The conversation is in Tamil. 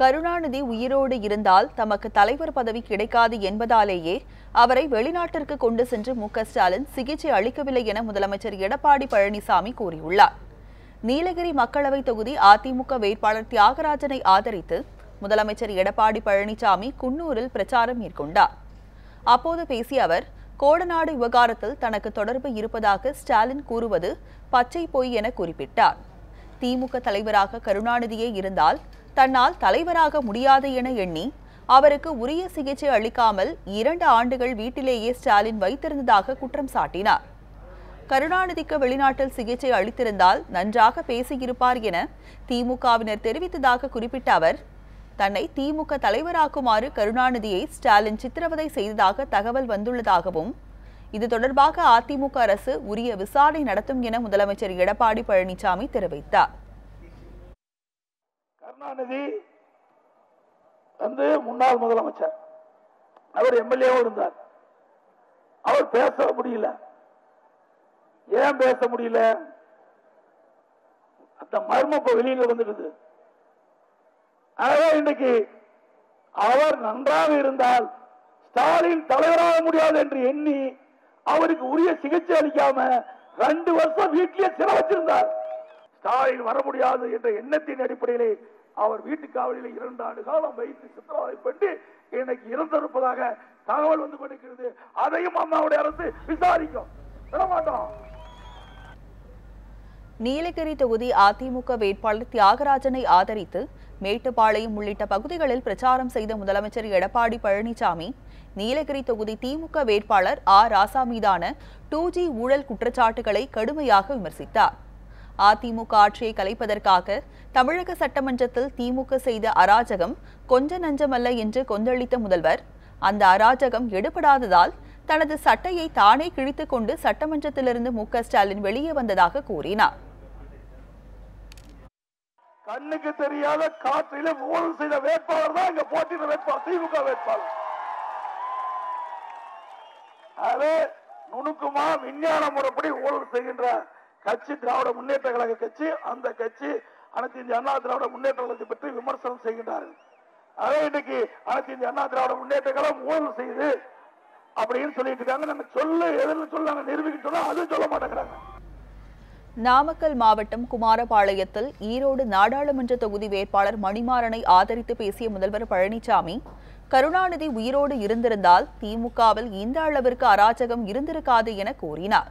கருணாநிதி உயிரோடு இருந்தால் தமக்கு தலைவர் பதவி கிடைக்காது என்பதாலேயே அவரை வெளிநாட்டிற்கு கொண்டு சென்று மு. ஸ்டாலின் சிகிச்சை அளிக்கவில்லை என முதலமைச்சர் எடப்பாடி பழனிசாமி கூறியுள்ளார். நீலகிரி மக்களவை தொகுதி அதிமுக வேட்பாளர் தியாகராஜனை ஆதரித்து முதலமைச்சர் எடப்பாடி பழனிசாமி குன்னூரில் பிரச்சாரம் மேற்கொண்டார். அப்போது பேசிய அவர் கோடநாடு விவகாரத்தில் தனக்கு தொடர்பு இருப்பதாக ஸ்டாலின் கூறுவது பச்சை பொய் என குறிப்பிட்டார். திமுக தலைவராக கருணாநிதியே இருந்தால் தன்னால் தலைவராக முடியாது என எண்ணி அவருக்கு உரிய சிகிச்சை அளிக்காமல் இரண்டு ஆண்டுகள் வீட்டிலேயே ஸ்டாலின் வைத்திருந்ததாக குற்றம் சாட்டினார். கருணாநிதிக்கு வெளிநாட்டில் சிகிச்சை அளித்திருந்தால் நன்றாக பேசியிருப்பார் என திமுகவினர் தெரிவித்ததாக குறிப்பிட்ட அவர் தன்னை திமுக தலைவராக்குமாறு கருணாநிதியை ஸ்டாலின் சித்திரவதை செய்ததாக தகவல் வந்துள்ளதாகவும் இது தொடர்பாக அதிமுக அரசு உரிய விசாரணை நடத்தும் என முதலமைச்சர் எடப்பாடி பழனிசாமி தெரிவித்தார். கருணாநிதி வந்து முன்னாள் முதலமைச்சர். அவர் எம்எல்ஏவும் இருந்தார். அவர் பேச முடியல. ஏன் பேச முடியல? அந்த மர்மம் இப்ப வெளியில வந்துடுது. ஆகவே இன்னைக்கு அவர் நன்றாக இருந்தால் ஸ்டாலின் தலைவராக முடியாது என்று எண்ணி அவருக்கு உரிய சிகிச்சை அளிக்காம ரெண்டு வருஷம் வீட்டிலே சிற வச்சிருந்தார் ஸ்டாலின் வர முடியாது என்ற எண்ணத்தின் அடிப்படையிலே அவர் வீட்டு காவலில் இரண்டு ஆண்டு காலம் வைத்து சித்திரவதை பண்ணி இன்னைக்கு இறந்திருப்பதாக தகவல் வந்து கொண்டிருக்கிறது. அதையும் அம்மாவுடைய அரசு விசாரிக்கும். விட நீலகிரி தொகுதி அதிமுக வேட்பாளர் தியாகராஜனை ஆதரித்து மேட்டுப்பாளையம் உள்ளிட்ட பகுதிகளில் பிரச்சாரம் செய்த முதலமைச்சர் எடப்பாடி பழனிசாமி நீலகிரி தொகுதி திமுக வேட்பாளர் ஆ ராசா மீதான டூ ஜி ஊழல் குற்றச்சாட்டுகளை கடுமையாக விமர்சித்தார். அதிமுக ஆட்சியை கலைப்பதற்காக தமிழக சட்டமன்றத்தில் திமுக செய்த அராஜகம் கொஞ்ச நஞ்சமல்ல என்று கொந்தளித்த முதல்வர். அந்த அராஜகம் எடுபடாததால் தனது சட்டையை தானே கிழித்துக் கொண்டு சட்டமன்றத்திலிருந்து மு ஸ்டாலின் வெளியே வந்ததாக கூறினார். கண்ணுக்கு தெரியாத காற்றில ஊழல் செய்த வேட்பாளர் தான் இங்க போட்டியிட வேட்பாளர் திமுக வேட்பாளர். அது நுணுக்குமா விஞ்ஞான முறைப்படி ஊழல் செய்கின்ற கட்சி திராவிட முன்னேற்ற கழக கட்சி அந்த கட்சி அனைத்து இந்திய அண்ணா திராவிட முன்னேற்ற கழகத்தை பற்றி விமர்சனம் செய்கின்றார்கள். அதே இன்னைக்கு அனைத்து இந்திய அண்ணா திராவிட முன்னேற்ற கழகம் ஊழல் செய்து அப்படின்னு சொல்லிட்டு இருக்காங்க. நாங்க சொல்லு சொல்ல நிரூபிக்க சொன்னா அதுவும் சொல்ல மாட்டேங்கிறாங்க. நாமக்கல் மாவட்டம் குமாரபாளையத்தில் ஈரோடு நாடாளுமன்ற தொகுதி வேட்பாளர் மணிமாறனை ஆதரித்து பேசிய முதல்வர் பழனிசாமி கருணாநிதி உயிரோடு இருந்திருந்தால் திமுகவில் இந்த அளவிற்கு அராஜகம் இருந்திருக்காது என கூறினார்.